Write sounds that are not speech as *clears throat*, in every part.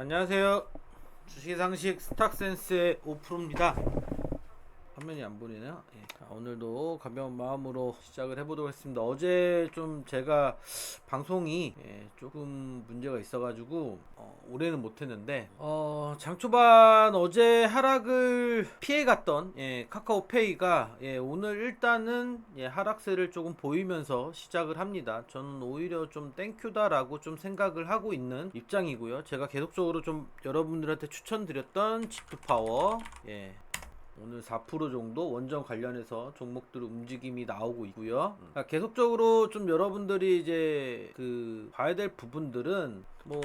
안녕하세요. 주식 상식 스탁센스의 오프로입니다. 화면이 안 보이네요. 예. 자, 오늘도 가벼운 마음으로 시작을 해보도록 했습니다. 어제 좀 제가 방송이 예, 조금 문제가 있어가지고 어, 올해는 못했는데 어, 장 초반 어제 하락을 피해갔던 예, 카카오페이가 예, 오늘 일단은 예, 하락세를 조금 보이면서 시작을 합니다. 저는 오히려 좀 땡큐다라고 좀 생각을 하고 있는 입장이고요. 제가 계속적으로 좀 여러분들한테 추천드렸던 지프파워 예, 오늘 4% 정도 원전 관련해서 종목들 움직임이 나오고 있고요. 그러니까 계속적으로 좀 여러분들이 이제 그 봐야 될 부분들은 뭐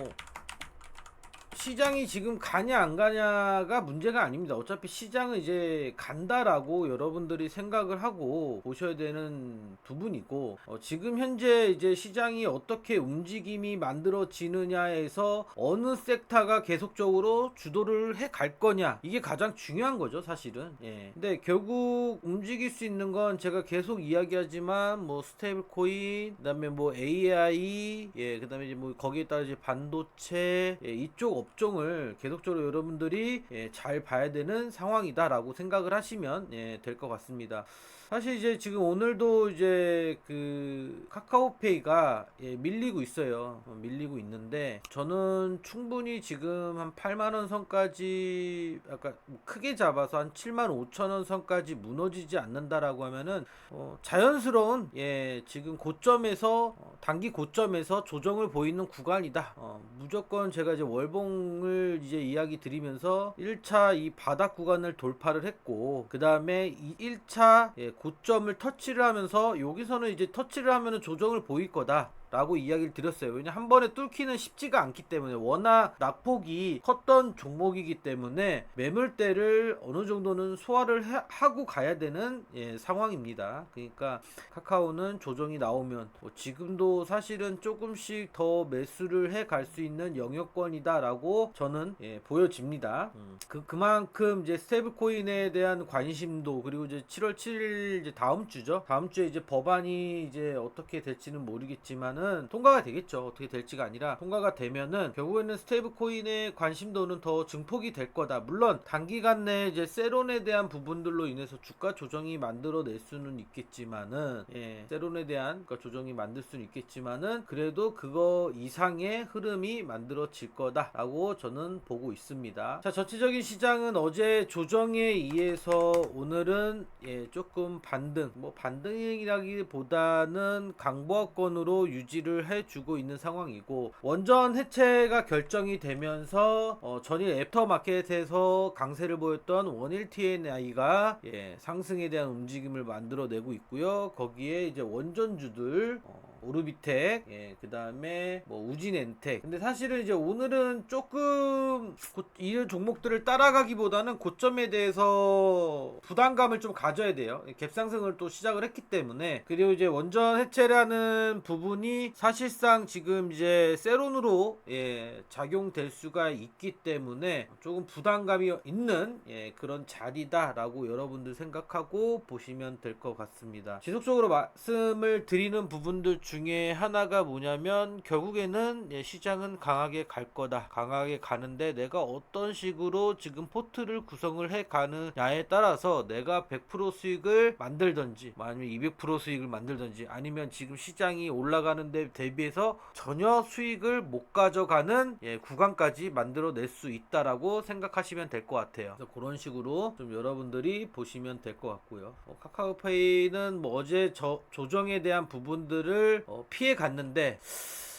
시장이 지금 가냐 안 가냐가 문제가 아닙니다. 어차피 시장은 이제 간다라고 여러분들이 생각을 하고 보셔야 되는 부분이고 어, 지금 현재 이제 시장이 어떻게 움직임이 만들어지느냐에서 어느 섹터가 계속적으로 주도를 해 갈 거냐 이게 가장 중요한 거죠 사실은. 예. 근데 결국 움직일 수 있는 건 제가 계속 이야기하지만 뭐 스테이블 코인 그다음에 뭐 AI 예 그다음에 이제 뭐 거기에 따라 이제 반도체 예, 이쪽 업종을 계속적으로 여러분들이 예, 잘 봐야 되는 상황이다라고 생각을 하시면 예, 될 것 같습니다. 사실 이제 지금 오늘도 이제 그 카카오페이가 예, 밀리고 있어요. 어, 밀리고 있는데 저는 충분히 지금 한 8만 원 선까지 약간 뭐 크게 잡아서 한 7만 5천 원 선까지 무너지지 않는다라고 하면은 어, 자연스러운 예, 지금 고점에서 어, 단기 고점에서 조정을 보이는 구간이다. 어, 무조건 제가 이제 월봉 을 이제 이야기 드리면서 1차 이 바닥 구간을 돌파를 했고 그 다음에 이 1차 예, 고점을 터치를 하면서 여기서는 이제 터치를 하면은 조정을 보일 거다. 라고 이야기를 드렸어요. 왜냐 한 번에 뚫기는 쉽지가 않기 때문에 워낙 낙폭이 컸던 종목이기 때문에 매물대를 어느 정도는 소화를 해- 하고 가야 되는 예, 상황입니다. 그러니까 카카오는 조정이 나오면 뭐 지금도 사실은 조금씩 더 매수를 해 갈 수 있는 영역권이다라고 저는 예, 보여집니다. 음, 그 그만큼 이제 스테이블 코인에 대한 관심도 그리고 이제 7월 7일 이제 다음 주죠. 다음 주에 이제 법안이 이제 어떻게 될지는 모르겠지만 은 통과가 되겠죠. 어떻게 될지가 아니라 통과가 되면은 결국에는 스테이블 코인의 관심도는 더 증폭이 될 거다. 물론 단기간 내에 이제 세론에 대한 부분들로 인해서 주가 조정이 만들어낼 수는 있겠지만은 예, 세론에 대한 주가 조정이 만들 수는 있겠지만은 그래도 그거 이상의 흐름이 만들어질 거다라고 저는 보고 있습니다. 자, 전체적인 시장은 어제 조정에 의해서 오늘은 예, 조금 반등, 뭐 반등이라기보다는 강보합권으로 유지 를 해주고 있는 상황이고 원전 해체가 결정이 되면서 어, 전일 애프터마켓에서 강세를 보였던 원일 TNI가 예, 상승에 대한 움직임을 만들어내고 있고요. 거기에 이제 원전주들 어, 오르비텍, 예, 그 다음에 뭐 우진엔텍. 근데 사실은 이제 오늘은 조금 고, 이 종목들을 따라가기보다는 고점에 대해서 부담감을 좀 가져야 돼요. 갭상승을 또 시작을 했기 때문에 그리고 이제 원전 해체라는 부분이 사실상 지금 이제 세론으로 예, 작용될 수가 있기 때문에 조금 부담감이 있는 예, 그런 자리다라고 여러분들 생각하고 보시면 될 것 같습니다. 지속적으로 말씀을 드리는 부분들 중에 하나가 뭐냐면 결국에는 예, 시장은 강하게 갈 거다. 강하게 가는데 내가 어떤 식으로 지금 포트를 구성을 해 가느냐에 따라서 내가 100% 수익을 만들든지 뭐 아니면 200% 수익을 만들든지 아니면 지금 시장이 올라가는데 대비해서 전혀 수익을 못 가져가는 예, 구간까지 만들어낼 수 있다라고 생각하시면 될 것 같아요. 그래서 그런 식으로 좀 여러분들이 보시면 될 것 같고요. 어, 카카오페이는 뭐 어제 저, 조정에 대한 부분들을 어, 피해 갔는데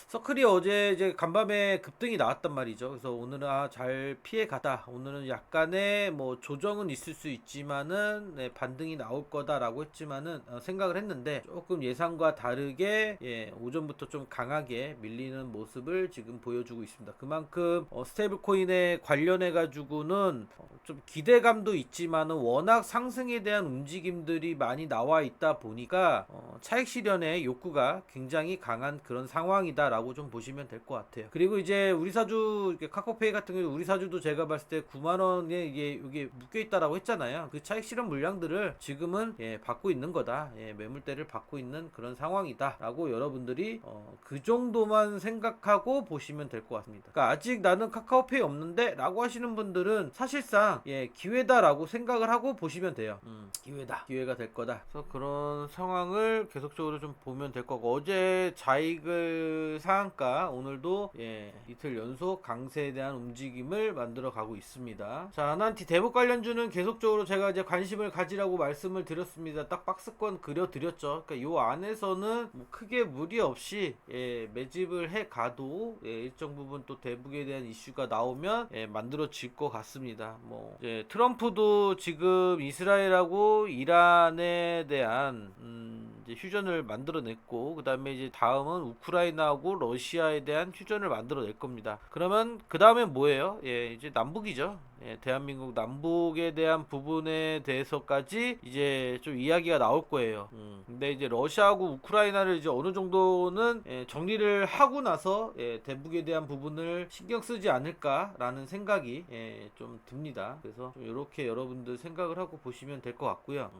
서클이 어제 이제 간밤에 급등이 나왔단 말이죠. 그래서 오늘은 아, 잘 피해 가다. 오늘은 약간의 뭐 조정은 있을 수 있지만은 네, 반등이 나올 거다라고 했지만은 어, 생각을 했는데 조금 예상과 다르게 예, 오전부터 좀 강하게 밀리는 모습을 지금 보여주고 있습니다. 그만큼 어, 스테이블 코인에 관련해 가지고는 어, 좀 기대감도 있지만은 워낙 상승에 대한 움직임들이 많이 나와 있다 보니까 어, 차익 실현의 욕구가 굉장히 강한 그런 상황이다라고 간다라고 좀 보시면 될 것 같아요. 그리고 이제 우리 사주 카카오페이 같은 경우 우리 사주도 제가 봤을 때 9만 원에 이게 이게 묶여 있다라고 했잖아요. 그 차익 실현 물량들을 지금은 예, 받고 있는 거다. 예, 매물대를 받고 있는 그런 상황이다라고 여러분들이 어, 그 정도만 생각하고 보시면 될 것 같습니다. 그러니까 아직 나는 카카오페이 없는데라고 하시는 분들은 사실상 예, 기회다라고 생각을 하고 보시면 돼요. 음, 기회다. 기회가 될 거다. 그래서 그런 상황을 계속적으로 좀 보면 될 거고 어제 자익을 상한가 오늘도 예, 이틀 연속 강세에 대한 움직임을 만들어 가고 있습니다. 자, 아난티 대북 관련주는 계속적으로 제가 이제 관심을 가지라고 말씀을 드렸습니다. 딱 박스권 그려 드렸죠. 그러니까 요 안에서는 뭐 크게 무리 없이 예, 매집을 해 가도 예, 일정 부분 또 대북에 대한 이슈가 나오면 예, 만들어질 것 같습니다. 뭐 이제 트럼프도 지금 이스라엘하고 이란에 대한 음, 이제 휴전을 만들어냈고 그 다음에 이제 다음은 우크라이나하고 러시아에 대한 휴전을 만들어낼 겁니다. 그러면 그 다음에 뭐예요? 예, 이제 남북이죠. 예, 대한민국 남북에 대한 부분에 대해서까지 이제 좀 이야기가 나올 거예요. 음, 근데 이제 러시아하고 우크라이나를 이제 어느 정도는 예, 정리를 하고 나서 예, 대북에 대한 부분을 신경 쓰지 않을까라는 생각이 예, 좀 듭니다. 그래서 좀 이렇게 여러분들 생각을 하고 보시면 될 것 같고요.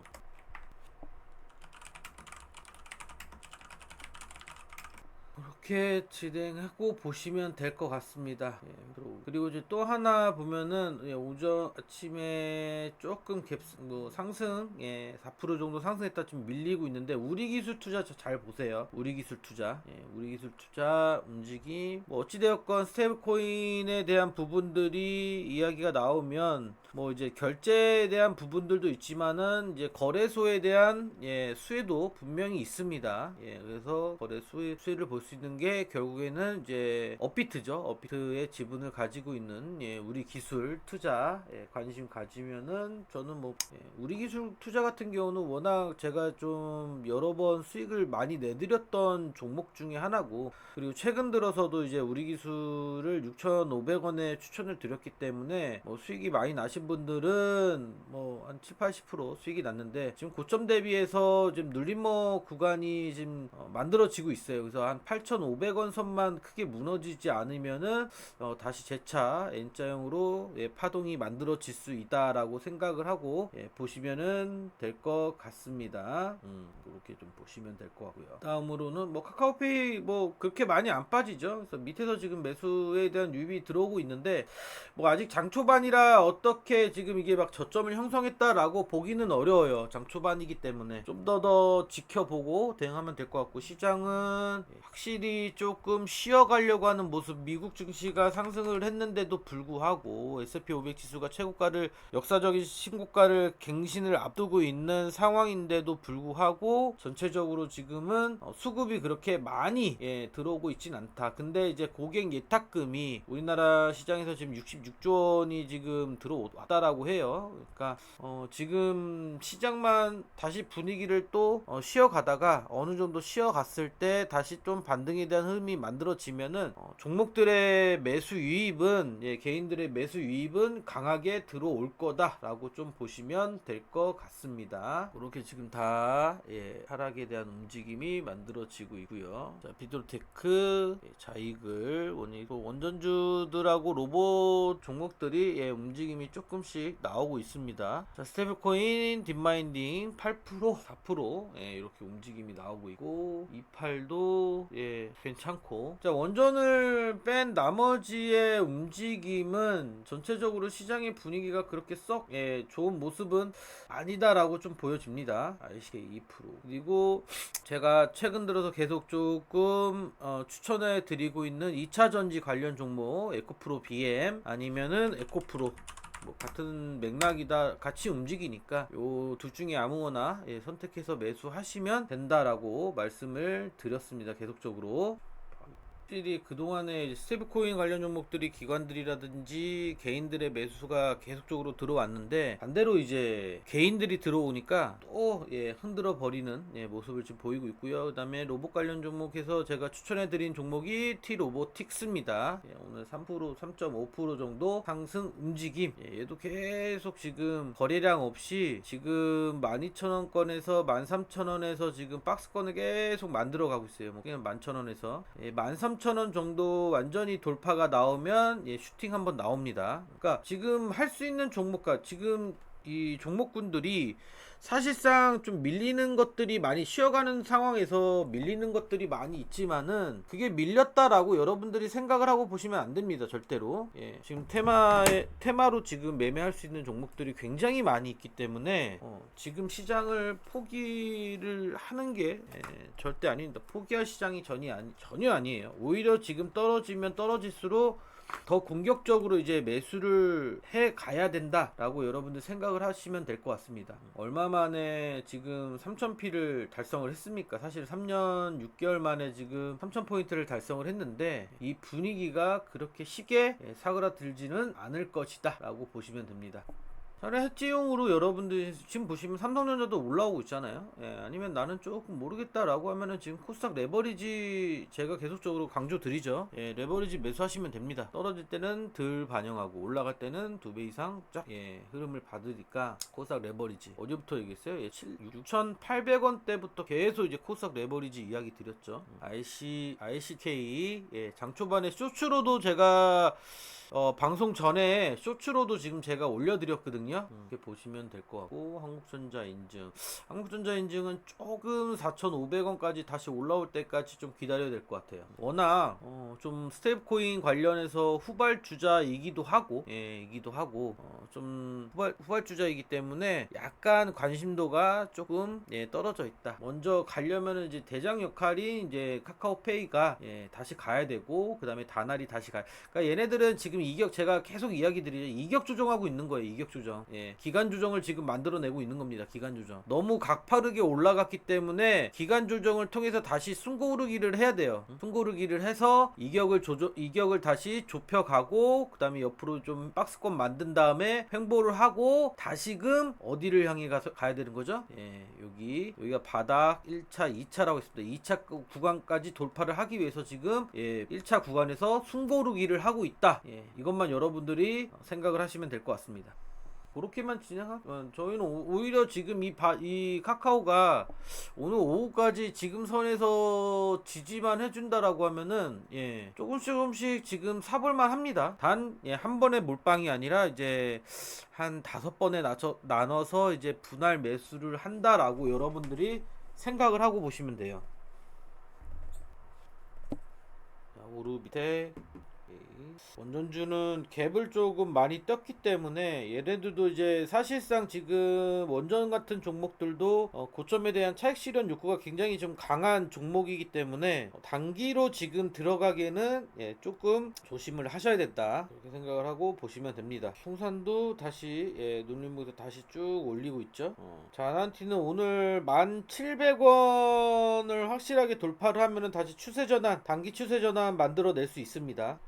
그렇게 진행하고 보시면 될 것 같습니다. 예, 그리고- 이제 또 하나 보면은 예, 오전 아침에 조금 갭, 뭐 상승, 예, 4% 정도 상승했다 좀 밀리고 있는데 우리 기술 투자 저잘 보세요. 우리 기술 투자, 예, 우리 기술 투자 움직임, 뭐 어찌되었건 스테이블 코인에 대한 부분들이 이야기가 나오면 뭐 이제 결제에 대한 부분들도 있지만은 이제 거래소에 대한 예, 수혜도 분명히 있습니다. 예, 그래서 거래 수혜, 수혜를 볼 수 있는 게 결국에는 이제 업비트죠. 업비트의 지분을 가지고 있는 예, 우리 기술 투자 예, 관심 가지면은 저는 뭐 예, 우리 기술 투자 같은 경우는 워낙 제가 좀 여러 번 수익을 많이 내드렸던 종목 중에 하나고 그리고 최근 들어서도 이제 우리 기술을 6,500원에 추천을 드렸기 때문에 뭐 수익이 많이 나신 분들은 뭐 한 7, 80% 수익이 났는데 지금 고점 대비해서 지금 눌림목 구간이 지금 어, 만들어지고 있어요. 그래서 한 8,500원 선만 크게 무너지지 않으면은 어, 다시 재차 N자형으로 예, 파동이 만들어질 수 있다라고 생각을 하고 예, 보시면은 될 것 같습니다. 음, 그렇게 좀 보시면 될 것 같고요. 다음으로는 뭐 카카오페이 뭐 그렇게 많이 안 빠지죠. 그래서 밑에서 지금 매수에 대한 유입이 들어오고 있는데 뭐 아직 장 초반이라 어떻게 지금 이게 막 저점을 형성했다라고 보기는 어려워요. 장 초반이기 때문에 좀더더 지켜보고 대응하면 될 것 같고 시장은 확실히 조금 쉬어가려고 하는 모습. 미국 증시가 상승을 했는데도 불구하고 S&P 500 지수가 최고가를 역사적인 신고가를 갱신을 앞두고 있는 상황인데도 불구하고 전체적으로 지금은 어, 수급이 그렇게 많이 예, 들어오고 있진 않다. 근데 이제 고객 예탁금이 우리나라 시장에서 지금 66조 원이 지금 들어 왔다라고 해요. 그러니까 어, 지금 시장만 다시 분위기를 또 어, 쉬어가다가 어느 정도 쉬어갔을 때 다시 좀 반등에 대한 흐름이 만들어지면은 어, 종목들의 매수 유입은 예, 개인들의 매수 유입은 강하게 들어올 거다라고 좀 보시면 될 것 같습니다. 그렇게 지금 다 예, 하락에 대한 움직임이 만들어지고 있고요. 자, 비드로테크, 예, 자이글, 원이 또 원전주들하고 로봇 종목들이 예, 움직임이 조금씩 나오고 있습니다. 자, 스테이블코인, 딥마인딩 8%, 4% 예, 이렇게 움직임이 나오고 있고 28도 예, 괜찮고 자, 원전을 뺀 나머지의 움직임은 전체적으로 시장의 분위기가 그렇게 썩 예, 좋은 모습은 아니다라고 좀 보여집니다. ICK 2% 그리고 제가 최근 들어서 계속 조금 어, 추천해 드리고 있는 2차 전지 관련 종목 에코프로 BM 아니면은 에코프로 뭐 같은 맥락이다 같이 움직이니까 요 둘 중에 아무거나 예, 선택해서 매수하시면 된다라고 말씀을 드렸습니다. 계속적으로 확실히 그동안에 스테이블코인 관련 종목들이 기관들이라든지 개인들의 매수가 계속적으로 들어왔는데 반대로 이제 개인들이 들어오니까 또 예, 흔들어 버리는 예, 모습을 지금 보이고 있고요. 그다음에 로봇 관련 종목에서 제가 추천해 드린 종목이 T 로보틱스입니다. 예, 오늘 3% 3.5% 정도 상승 움직임. 예, 얘도 계속 지금 거래량 없이 지금 12,000원권에서 13,000원에서 지금 박스권을 계속 만들어 가고 있어요. 뭐 그냥 11,000원에서 예, 13,000 13,000원 정도 완전히 돌파가 나오면 예, 슈팅 한번 나옵니다. 그러니까 지금 할 수 있는 종목가 지금 이 종목군들이 사실상 좀 밀리는 것들이 많이 쉬어가는 상황에서 밀리는 것들이 많이 있지만은 그게 밀렸다라고 여러분들이 생각을 하고 보시면 안 됩니다 절대로. 예, 지금 테마에 테마로 지금 매매할 수 있는 종목들이 굉장히 많이 있기 때문에 어, 지금 시장을 포기를 하는 게 예, 절대 아닙니다. 포기할 시장이 전이 아니, 전혀 아니에요. 오히려 지금 떨어지면 떨어질수록 더 공격적으로 이제 매수를 해 가야 된다라고 여러분들 생각을 하시면 될 것 같습니다. 얼마 만에 지금 3000P를 달성을 했습니까? 사실 3년 6개월 만에 지금 3000포인트를 달성을 했는데 이 분위기가 그렇게 쉽게 예, 사그라들지는 않을 것이다 라고 보시면 됩니다. 차라리 해지용으로 여러분들이 지금 보시면 삼성전자도 올라오고 있잖아요. 예, 아니면 나는 조금 모르겠다라고 하면은 지금 코스닥 레버리지 제가 계속적으로 강조 드리죠. 예, 레버리지 매수하시면 됩니다. 떨어질 때는 덜 반영하고 올라갈 때는 두 배 이상 쫙 예, 흐름을 받으니까 코스닥 레버리지 어제부터 얘기했어요. 예, 7, 6,800원 때부터 계속 이제 코스닥 레버리지 이야기 드렸죠. IC ICK 예, 장 초반에 쇼츠로도 제가 어, 방송 전에 쇼츠로도 지금 제가 올려드렸거든요. 이렇게 보시면 될 것 같고 한국전자 인증, 한국전자 인증은 조금 4,500원까지 다시 올라올 때까지 좀 기다려야 될 것 같아요. 워낙 어, 좀 스테이프코인 관련해서 후발주자이기도 하고, 예, 이기도 하고 어, 좀 후발 후발주자이기 때문에 약간 관심도가 조금 예, 떨어져 있다. 먼저 가려면은 이제 대장 역할이 이제 카카오페이가 예, 다시 가야 되고 그 다음에 다날이 다시 가. 그러니까 얘네들은 지금 이격 제가 계속 이야기 드리죠. 이격 조정하고 있는 거예요. 이격 조정. 예. 기간 조정을 지금 만들어내고 있는 겁니다. 기간 조정. 너무 가파르게 올라갔기 때문에 기간 조정을 통해서 다시 숨고르기를 해야 돼요. 숨고르기를 해서 이격을 조정 이격을 다시 좁혀가고 그다음에 옆으로 좀 박스권 만든 다음에 횡보를 하고 다시금 어디를 향해 가서 가야 되는 거죠? 예. 여기 여기가 바닥 1차, 2차라고 했습니다. 2차 구간까지 돌파를 하기 위해서 지금 예, 1차 구간에서 숨고르기를 하고 있다. 예. 이것만 여러분들이 생각을 하시면 될 것 같습니다. 그렇게만 진행하, 어, 저희는 오- 오히려 지금 이, 바, 이 카카오가 오늘 오후까지 지금 선에서 지지만 해준다라고 하면은, 예, 조금씩 조금씩 지금 사볼만 합니다. 단, 예, 한 번에 몰빵이 아니라 이제 한 다섯 번에 나눠, 나눠서 이제 분할 매수를 한다라고 여러분들이 생각을 하고 보시면 돼요. 자, 오루 밑에 원전주는 갭을 조금 많이 떴기 때문에 얘네들도 이제 사실상 지금 원전 같은 종목들도 어, 고점에 대한 차익 실현 욕구가 굉장히 좀 강한 종목이기 때문에 어, 단기로 지금 들어가기에는 예, 조금 조심을 하셔야 된다 그렇게 생각을 하고 보시면 됩니다. 송산도 다시 예, 눌림목에서 다시 쭉 올리고 있죠. 어, 자난티는 오늘 1,700원을 확실하게 돌파를 하면은 다시 추세 전환 단기 추세 전환 만들어낼 수 있습니다.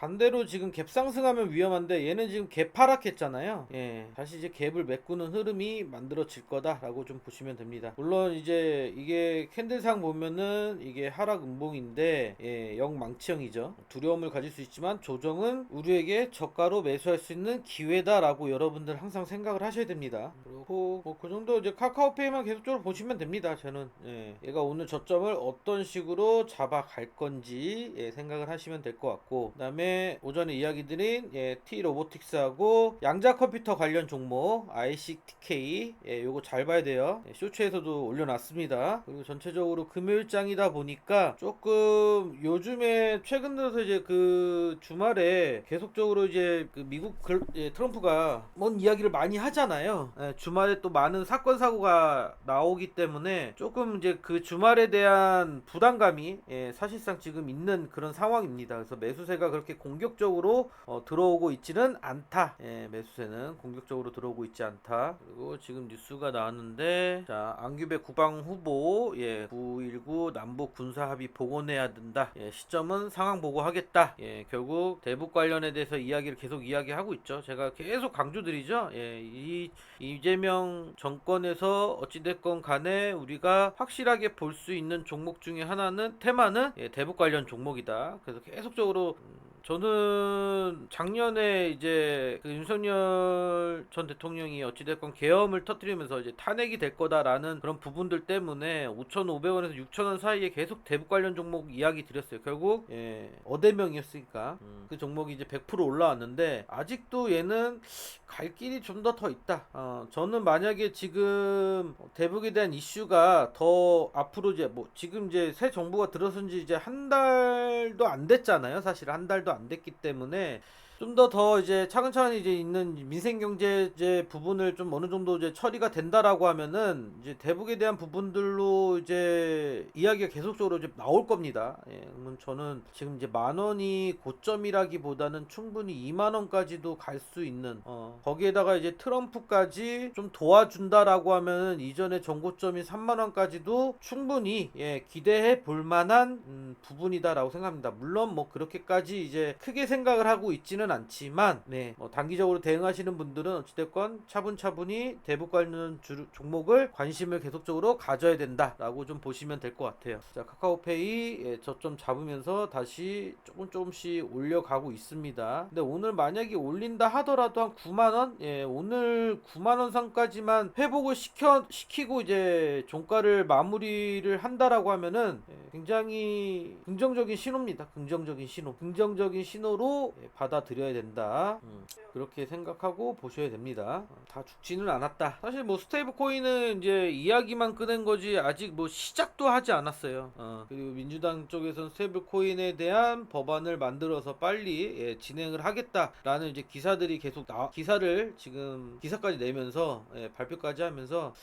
반대로 지금 갭 상승하면 위험한데 얘는 지금 갭 하락했잖아요. 예. 다시 이제 갭을 메꾸는 흐름이 만들어질 거다라고 좀 보시면 됩니다. 물론 이제 이게 캔들상 보면은 이게 하락 음봉인데 예, 영망치형이죠. 두려움을 가질 수 있지만 조정은 우리에게 저가로 매수할 수 있는 기회다라고 여러분들 항상 생각을 하셔야 됩니다. 그리고 뭐 그 정도 이제 카카오페이만 계속적으로 보시면 됩니다. 저는 예. 얘가 오늘 저점을 어떤 식으로 잡아갈 건지 예, 생각을 하시면 될 것 같고 그다음에 오전에 이야기 드린 예, T 로보틱스하고 양자 컴퓨터 관련 종목 ICTK 예, 요거 잘 봐야 돼요. 예, 쇼츠에서도 올려놨습니다. 그리고 전체적으로 금요일장이다 보니까 조금 요즘에 최근 들어서 이제 그 주말에 계속적으로 이제 그 미국 글- 예, 트럼프가 뭔 이야기를 많이 하잖아요. 예, 주말에 또 많은 사건 사고가 나오기 때문에 조금 이제 그 주말에 대한 부담감이 예, 사실상 지금 있는 그런 상황입니다. 그래서 매수세가 그렇게 공격적으로 어, 들어오고 있지는 않다. 예, 매수세는 공격적으로 들어오고 있지 않다. 그리고 지금 뉴스가 나왔는데 자 안규배 국방 후보 예, 919 남북 군사 합의 복원해야 된다. 예, 시점은 상황 보고하겠다. 예, 결국 대북 관련에 대해서 이야기를 계속 이야기하고 있죠. 제가 계속 강조드리죠. 예, 이 이재명 정권에서 어찌됐건 간에 우리가 확실하게 볼 수 있는 종목 중에 하나는 테마는 예, 대북 관련 종목이다. 그래서 계속적으로 음, 저는 작년에 이제 그 윤석열 전 대통령이 어찌됐건 계엄을 터뜨리면서 이제 탄핵이 될 거다라는 그런 부분들 때문에 5,500원에서 6,000원 사이에 계속 대북 관련 종목 이야기 드렸어요. 결국 예, 어대명이었으니까 음. 그 종목이 이제 100% 올라왔는데 아직도 얘는 갈 길이 좀 더더 있다. 어, 저는 만약에 지금 대북에 대한 이슈가 더 앞으로 이제 뭐 지금 이제 새 정부가 들어선 지 이제 한 달도 안 됐잖아요. 사실 한 달도 안 됐기 때문에 좀 더 더 이제 차근차근히 이제 있는 민생 경제제 부분을 좀 어느 정도 이제 처리가 된다라고 하면은 이제 대북에 대한 부분들로 이제 이야기가 계속적으로 이제 나올 겁니다. 예, 그러면 저는 지금 이제 만 원이 고점이라기보다는 충분히 2만 원까지도 갈 수 있는 어, 거기에다가 이제 트럼프까지 좀 도와준다라고 하면은 이전에 정고점이 3만 원까지도 충분히 예, 기대해 볼 만한 음, 부분이다라고 생각합니다. 물론 뭐 그렇게까지 이제 크게 생각을 하고 있지는 않지만 네, 뭐 단기적으로 대응하시는 분들은 어찌됐건 차분차분히 대북 관련 주- 종목을 관심을 계속적으로 가져야 된다라고 좀 보시면 될 것 같아요. 자 카카오페이 예, 저점 잡으면서 다시 조금 조금씩 올려가고 있습니다. 근데 오늘 만약에 올린다 하더라도 한 9만 원, 예, 오늘 9만 원 선까지만 회복을 시켜 시키고 이제 종가를 마무리를 한다라고 하면은 예, 굉장히 긍정적인 신호입니다. 긍정적인 신호, 긍정적인 신호로 예, 받아들 여야 된다. 음, 그렇게 생각하고 보셔야 됩니다. 어, 다 죽지는 않았다. 사실 뭐 스테이블 코인은 이제 이야기만 꺼낸 거지 아직 뭐 시작도 하지 않았어요. 어, 그리고 민주당 쪽에서는 스테이블 코인에 대한 법안을 만들어서 빨리 예, 진행을 하겠다라는 이제 기사들이 계속 나, 기사를 지금 기사까지 내면서 예, 발표까지 하면서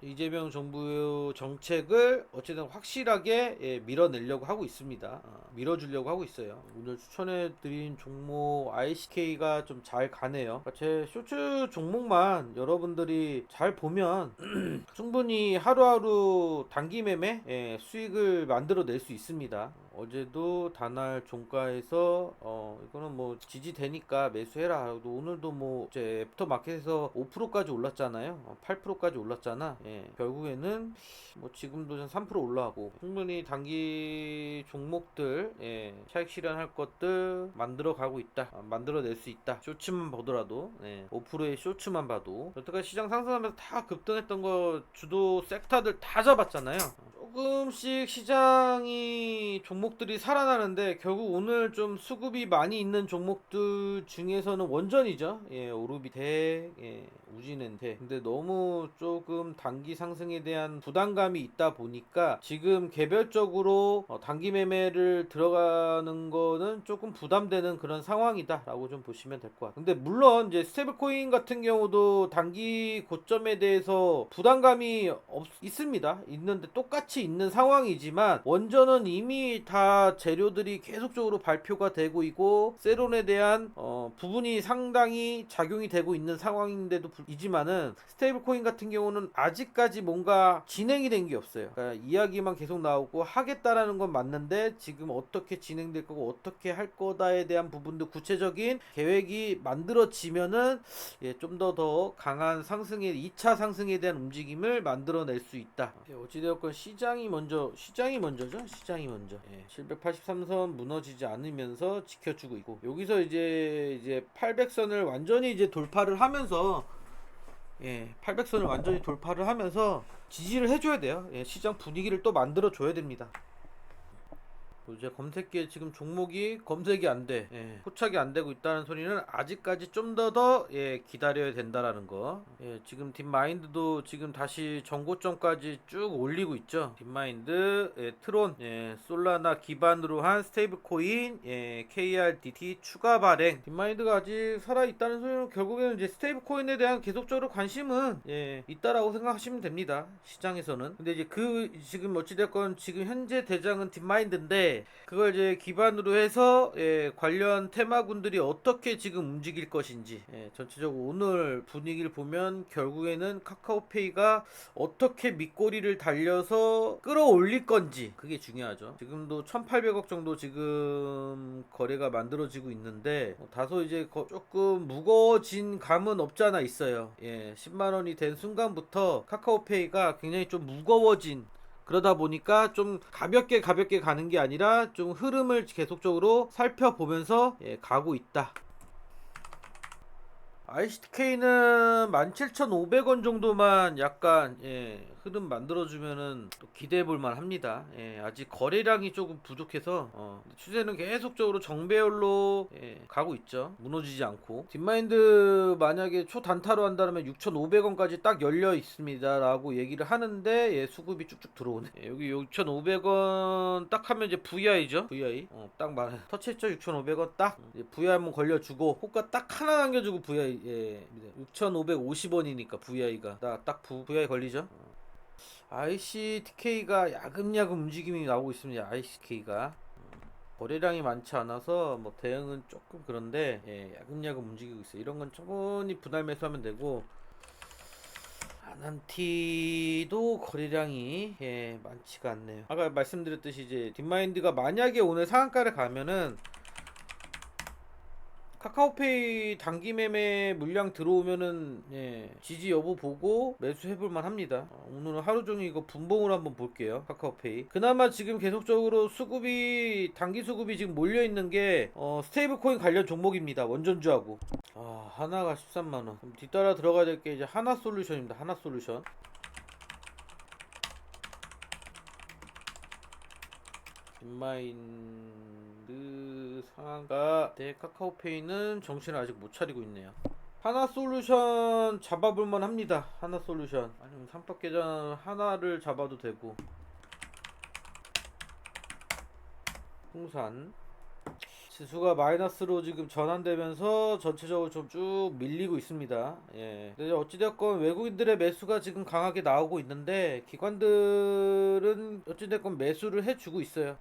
이재명 정부의 정책을 어쨌든 확실하게 예, 밀어내려고 하고 있습니다. 어, 밀어주려고 하고 있어요. 오늘 추천해드린 종목 ICK가 좀 잘 가네요. 그러니까 제 쇼츠 종목만 여러분들이 잘 보면 *clears throat* 충분히 하루하루 단기 매매 예, 수익을 만들어낼 수 있습니다. 어제도 단알 종가에서 어 이거는 뭐 지지되니까 매수해라. 하고 오늘도 뭐 이제 애프터 마켓에서 5%까지 올랐잖아요. 어, 8%까지 올랐잖아. 예. 결국에는 뭐 지금도 한 3% 올라가고 충분히 단기 종목들 예. 차익 실현할 것들 만들어 가고 있다. 아, 만들어 낼 수 있다. 쇼츠만 보더라도 예. 5%의 쇼츠만 봐도 여태까지 시장 상승하면서 다 급등했던 거 주도 섹터들 다 잡았잖아요. 조금씩 시장이 종목들이 살아나는데 결국 오늘 좀 수급이 많이 있는 종목들 중에서는 원전이죠. 예, 오르비텍, 예, 우진엔테. 근데 너무 조금 단기 상승에 대한 부담감이 있다 보니까 지금 개별적으로 어, 단기 매매를 들어가는 거는 조금 부담되는 그런 상황이다라고 좀 보시면 될 것 같아요. 근데 물론 이제 스테이블 코인 같은 경우도 단기 고점에 대해서 부담감이 없, 있습니다. 있는데 똑같이 있는 상황이지만 원전은 이미 다 재료들이 계속적으로 발표가 되고 있고 세론에 대한 어, 부분이 상당히 작용이 되고 있는 상황인데도 불- 이지만은 스테이블 코인 같은 경우는 아직까지 뭔가 진행이 된 게 없어요. 그러니까 이야기만 계속 나오고 하겠다라는 건 맞는데 지금 어떻게 진행될 거고 어떻게 할 거다에 대한 부분도 구체적인 계획이 만들어지면은 예, 좀 더 더 강한 상승의 2차 상승에 대한 움직임을 만들어낼 수 있다. 예, 어찌되었건 시장이 먼저 시장이 먼저죠. 시장이 먼저. 예, 783선 무너지지 않으면서 지켜주고 있고 여기서 이제 이제 800선을 완전히 이제 돌파를 하면서 예, 800선을 완전히 돌파를 하면서 지지를 해줘야 돼요. 예, 시장 분위기를 또 만들어 줘야 됩니다. 이제 검색기에 지금 종목이 검색이 안 돼. 예, 포착이 안 되고 있다는 소리는 아직까지 좀 더더 예, 기다려야 된다라는 거. 예, 지금 딥마인드도 지금 다시 전고점까지 쭉 올리고 있죠. 딥마인드, 예, 트론, 예, 솔라나 기반으로 한 스테이블 코인, 예, KRDT 추가 발행. 딥마인드가 아직 살아 있다는 소리는 결국에는 이제 스테이블 코인에 대한 계속적으로 관심은 예, 있다라고 생각하시면 됩니다. 시장에서는. 근데 이제 그 지금 어찌 됐건 지금 현재 대장은 딥마인드인데 그걸 이제 기반으로 해서 예, 관련 테마군들이 어떻게 지금 움직일 것인지 예, 전체적으로 오늘 분위기를 보면 결국에는 카카오페이가 어떻게 밑꼬리를 달려서 끌어올릴 건지 그게 중요하죠. 지금도 1,800억 정도 지금 거래가 만들어지고 있는데 어, 다소 이제 거- 조금 무거워진 감은 없잖아 있어요. 예, 10만 원이 된 순간부터 카카오페이가 굉장히 좀 무거워진 그러다 보니까 좀 가볍게 가볍게 가는 게 아니라 좀 흐름을 계속적으로 살펴보면서 예, 가고 있다. ICTK는 17,500원 정도만 약간 예, 흐름 만들어주면은 또 기대해볼 만 합니다. 예, 아직 거래량이 조금 부족해서 어, 추세는 계속적으로 정배열로 예, 가고 있죠. 무너지지 않고 딥마인드 만약에 초단타로 한다면 6,500원까지 딱 열려 있습니다라고 얘기를 하는데 예, 수급이 쭉쭉 들어오네. 예, 여기 6,500원 딱 하면 이제 VI죠. VI 어, 딱 말. 터치했죠. 6,500원 딱 이제 VI 한번 걸려주고 호가 딱 하나 남겨주고 VI 예 6,550원이니까 VI가 딱 VI 걸리죠. 어. ICTK가 야금야금 움직임이 나오고 있습니다. ICTK가 거래량이 많지 않아서 뭐 대응은 조금 그런데 예, 야금야금 움직이고 있어요. 이런 건 충분히 분할 매수하면 되고 아난티도 거래량이 예, 많지가 않네요. 아까 말씀드렸듯이 이제 딥마인드가 만약에 오늘 상한가를 가면은 카카오페이 단기 매매 물량 들어오면은 예, 지지 여부 보고 매수해볼 만 합니다. 어, 오늘은 하루 종일 이거 분봉을 한번 볼게요. 카카오페이. 그나마 지금 계속적으로 수급이 단기 수급이 지금 몰려 있는 게 어, 스테이블 코인 관련 종목입니다. 원전주하고. 아 하나가 13만 원. 그럼 뒤따라 들어가야 될 게 이제 하나 솔루션입니다. 하나 솔루션. 빈마인드 상한가 대 카카오페이는 정신을 아직 못 차리고 있네요. 하나 솔루션 잡아볼만 합니다. 하나 솔루션 아니면 삼박계전 하나를 잡아도 되고 풍산 지수가 마이너스로 지금 전환되면서 전체적으로 좀 쭉 밀리고 있습니다. 예. 근데 어찌됐건 외국인들의 매수가 지금 강하게 나오고 있는데 기관들은 어찌됐건 매수를 해주고 있어요.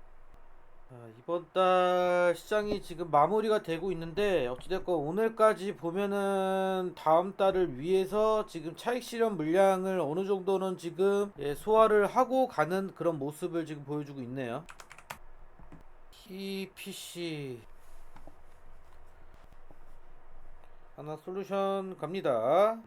아, 이번 달 시장이 지금 마무리가 되고 있는데 어찌됐건 오늘까지 보면은 다음 달을 위해서 지금 차익 실현 물량을 어느 정도는 지금 예, 소화를 하고 가는 그런 모습을 지금 보여주고 있네요. TPC 하나 솔루션 갑니다.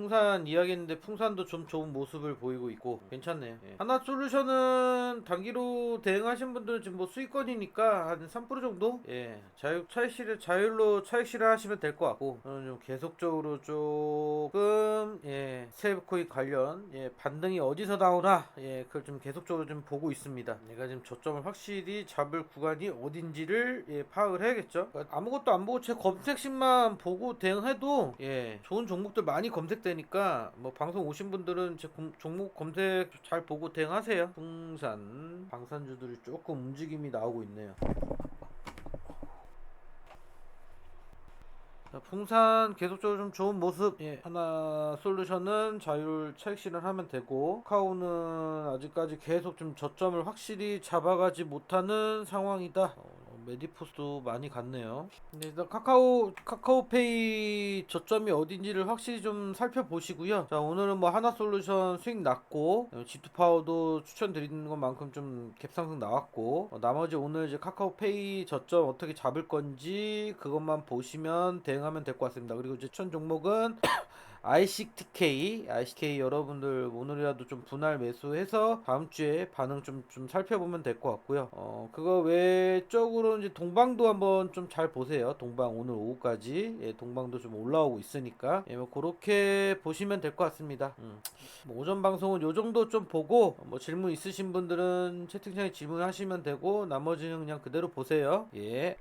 풍산 이야기했는데 풍산도 좀 좋은 모습을 보이고 있고 괜찮네요. 예. 하나 솔루션은 단기로 대응하신 분들은 지금 뭐 수익권이니까 한 3% 정도 예 자유 차익 실현 자율로 차익 실현하시면 될 것 같고 저는 좀 계속적으로 조금 예 스테이블코인 관련 예 반등이 어디서 나오나 예 그걸 좀 계속적으로 좀 보고 있습니다. 내가 지금 저점을 확실히 잡을 구간이 어딘지를 예 파악을 해야겠죠. 아무것도 안 보고 제 검색식만 보고 대응해도 예 좋은 종목들 많이 검색 되니까 뭐 방송 오신 분들은 제 공- 종목 검색 잘 보고 대응하세요. 풍산 방산주들이 조금 움직임이 나오고 있네요. 자, 풍산 계속적으로 좀 좋은 모습 예, 하나 솔루션은 자율 차익 실현하면 되고 카카오는 아직까지 계속 좀 저점을 확실히 잡아가지 못하는 상황이다 어, 메디포스도 많이 갔네요. 근데 일단 카카오 카카오페이 저점이 어딘지를 확실히 좀 살펴보시고요. 자 오늘은 뭐 하나 솔루션 수익 났고 G2 파워도 추천드리는 것만큼 좀 갭상승 나왔고 어, 나머지 오늘 이제 카카오페이 저점 어떻게 잡을 건지 그것만 보시면 대응하면 될 것 같습니다. 그리고 이제 추천 종목은 ICTK, ICK 여러분들 오늘이라도 좀 분할 매수해서 다음 주에 반응 좀, 좀 살펴보면 될 것 같고요. 어, 그거 외적으로 이제 동방도 한번 좀 잘 보세요. 동방 오늘 오후까지 예, 동방도 좀 올라오고 있으니까 예, 뭐 그렇게 보시면 될 것 같습니다. 음. 뭐 오전 방송은 요 정도 좀 보고 뭐 질문 있으신 분들은 채팅창에 질문하시면 되고 나머지는 그냥 그대로 보세요. 예.